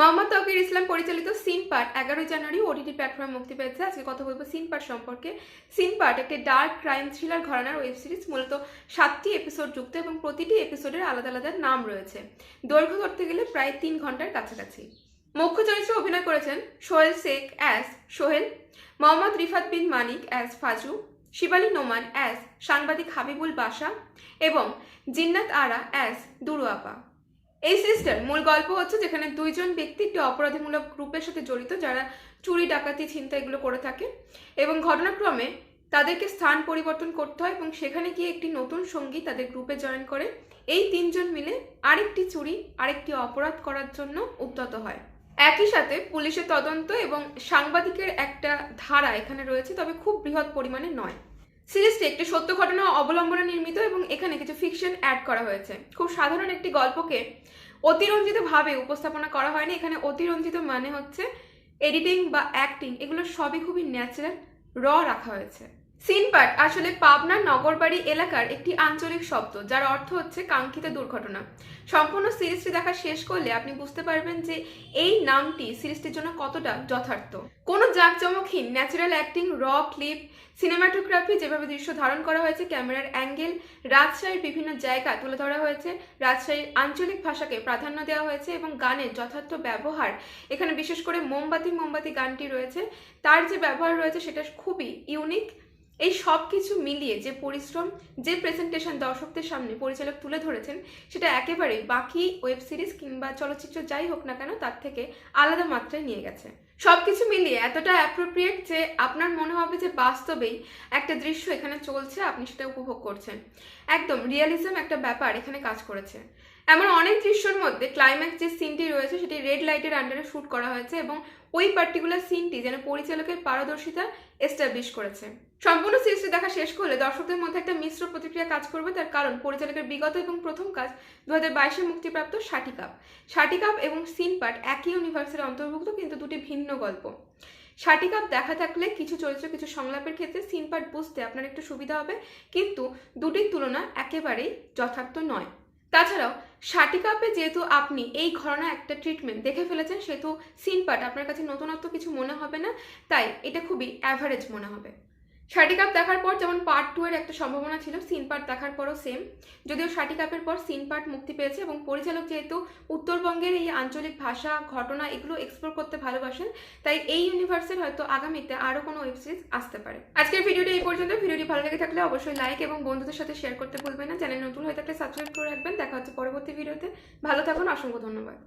মোহাম্মদ তকির ইসলাম পরিচালিত scene part, এগারোই জানুয়ারি OTT প্ল্যাটফর্মে মুক্তি পেয়েছে। আজকে কথা বলব সিন পার্ট সম্পর্কে। সিন পার্ট একটি ডার্ক ক্রাইম থ্রিলার ঘরানার ওয়েব সিরিজ, মূলত সাতটি এপিসোড যুক্ত এবং প্রতিটি এপিসোডের আলাদা আলাদা নাম রয়েছে। দৈর্ঘ্য ধরতে গেলে প্রায় তিন ঘণ্টার কাছাকাছি। মুখ্য চরিত্রে অভিনয় করেছেন Sohel Sheikh as Sohel, Mohammad Rifat bin Manik as Faju, Shibali Noman as সাংবাদিক হাবিবুল বাসা এবং জিন্নাত আরা অ্যাস দুরু আপা এই সিরিজটার মূল গল্প হচ্ছে যেখানে দুইজন ব্যক্তি একটি অপরাধীমূলক গ্রুপের সাথে জড়িত যারা চুরি, ডাকাতি ছিনতা এগুলো করে থাকে এবং ঘটনাক্রমে তাদেরকে স্থান পরিবর্তন করতে হয় এবং সেখানে গিয়ে একটি নতুন সঙ্গী তাদের গ্রুপে জয়েন করে। এই তিনজন মিলে আরেকটি চুরি, আরেকটি অপরাধ করার জন্য উদ্যত হয়। একই সাথে পুলিশের তদন্ত এবং সাংবাদিকের একটা ধারা এখানে রয়েছে, তবে খুব বৃহৎ পরিমাণে নয়। সিরিজটি একটি সত্য ঘটনা অবলম্বনে নির্মিত এবং এখানে কিছু ফিকশন অ্যাড করা হয়েছে। খুব সাধারণ একটি গল্পকে অতিরঞ্জিতভাবে উপস্থাপনা করা হয়নি। এখানে অতিরঞ্জিত মানে হচ্ছে এডিটিং বা অ্যাক্টিং এগুলো সবই খুবই ন্যাচারাল র রাখা হয়েছে। সিনপাট আসলে পাবনার নগরবাড়ি এলাকার একটি আঞ্চলিক শব্দ, যার অর্থ হচ্ছে কাঙ্ক্ষিত দুর্ঘটনা। সম্পূর্ণ সিরিজটি দেখা শেষ করলে আপনি বুঝতে পারবেন যে এই নামটি সিরিজটির জন্য কতটা যথার্থ। কোনো জাঁকজমকহীন natural acting, raw clip, cinematography যেভাবে দৃশ্য ধারণ করা হয়েছে, ক্যামেরার অ্যাঙ্গেল, রাজশাহীর বিভিন্ন জায়গা তুলে ধরা হয়েছে, রাজশাহীর আঞ্চলিক ভাষাকে প্রাধান্য দেওয়া হয়েছে এবং গানের যথার্থ ব্যবহার, এখানে বিশেষ করে মোমবাতি মোমবাতি গানটি রয়েছে। তার যে ব্যবহার রয়েছে সেটা খুবই ইউনিক এই সব কিছু মিলিয়ে যে পরিশ্রম, যে প্রেজেন্টেশন দর্শকদের সামনে পরিচালক তুলে ধরেছেন, সেটা একেবারে বাকি ওয়েব সিরিজ কিংবা চলচ্চিত্র যাই হোক না কেন, তার থেকে আলাদা মাত্রায় নিয়ে গেছে। সবকিছু মিলিয়ে এতটা অ্যাপ্রোপ্রিয়েট যে আপনার মনে হবে যে বাস্তবেই একটা দৃশ্য এখানে চলছে, আপনি সেটা উপভোগ করছেন। একদম রিয়েলিজম একটা ব্যাপার এখানে কাজ করেছে। এমন অনেক দৃশ্যর মধ্যে ক্লাইম্যাক্স যে সিনটি রয়েছে, সেটি রেড লাইটের আন্ডারে শ্যুট করা হয়েছে এবং ওই পার্টিকুলার সিনটি যেন পরিচালকের পারদর্শিতা এস্টাবলিশ করেছে। সম্পূর্ণ সিরিজটি দেখা শেষ করলে দর্শকদের মধ্যে একটা মিশ্র প্রতিক্রিয়া কাজ করবে, তার কারণ পরিচালকের বিগত এবং প্রথম কাজ দু হাজার বাইশে মুক্তিপ্রাপ্ত ষাটি কাপ ষাটি কাপ এবং সিন পার্ট একই ইউনিভার্সের অন্তর্ভুক্ত, কিন্তু দুটি ভিন্ন গল্প। ষাটি কাপ দেখা থাকলে কিছু চরিত্র, কিছু সংলাপের ক্ষেত্রে সিন পার্ট বুঝতে আপনার একটু সুবিধা হবে। কিন্তু দুটির তুলনা একেবারেই যথার্থ নয়। তাছাড়াও ষাটি কাপে যেহেতু আপনি এই ঘরনা একটা ট্রিটমেন্ট দেখে ফেলেছেন, সেহেতু সিন পার্ট আপনার কাছে নতুনত্ব কিছু মনে হবে না। তাই এটা খুবই অ্যাভারেজ মনে হবে। ষাটি কাপ দেখার পর যেমন পার্ট টু এর একটা সম্ভাবনা ছিল সিন পার্ট দেখার পরও সেম যদিও ষাটি কাপের পর সিন পার্ট মুক্তি পেয়েছে এবং পরিচালক যেহেতু উত্তরবঙ্গের এই আঞ্চলিক ভাষা, ঘটনা এগুলো এক্সপ্লোর করতে ভালোবাসেন, তাই এই ইউনিভার্সের হয়তো আগামীতে আরও কোনো ওয়েব সিরিজ আসতে পারে। আজকের ভিডিওটি এই পর্যন্ত। ভিডিওটি ভালো লেগে থাকলে অবশ্যই লাইক এবং বন্ধুদের সাথে শেয়ার করতে ভুলবেন না। চ্যানেল নতুন হয়ে থাকলে সাবস্ক্রাইব করে রাখবেন। দেখা হচ্ছে পরবর্তী ভিডিওতে ভালো থাকুন, অসংখ্য ধন্যবাদ।